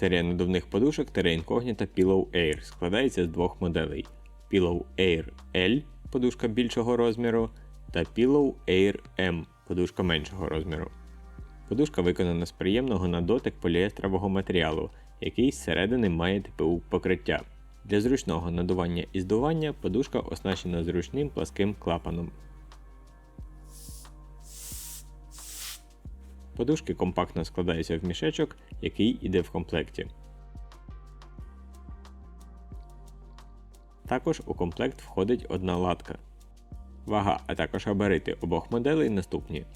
Серія надувних подушок Incognita Pillow Air складається з двох моделей: Pillow Air L подушка більшого розміру та Pillow Air M подушка меншого розміру. Подушка виконана з приємного на дотик поліестрового матеріалу, який зсередини має ТПУ покриття. Для зручного надування і здування подушка оснащена зручним пласким клапаном. Подушки компактно складаються в мішечок, який іде в комплекті. Також у комплект входить одна латка. Вага, а також габарити обох моделей наступні: